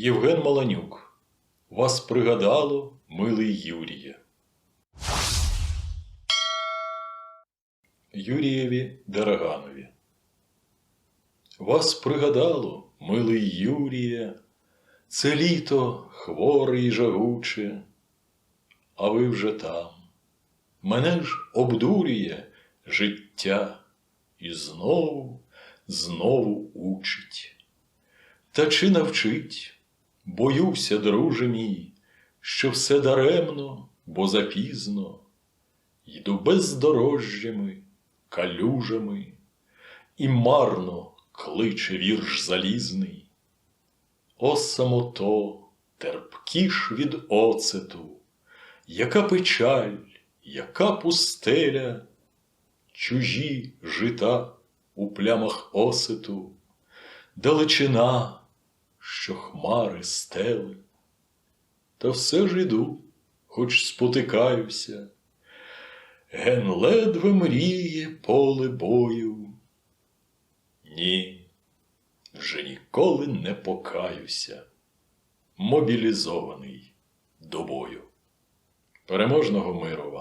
Євген Маланюк. Вас пригадало, милий Юріє. Юрієві Дараганові. Вас пригадало, милий Юріє, це літо хворе і жагуче, а ви вже там. Мене ж обдурює життя і знову, знову учить. Та чи навчить, боюся, друже мій, що все даремно, бо запізно, йду бездорожжями, калюжами, і марно кличе вірш залізний. О самото, терпкіш від оцету, яка печаль, яка пустеля, чужі жита у плямах осету, далечина, що хмари стели. Та все ж іду, хоч спотикаюся, ген ледве мріє поле бою. Ні, вже ніколи не покаюся, мобілізований до бою. Переможного миру вам!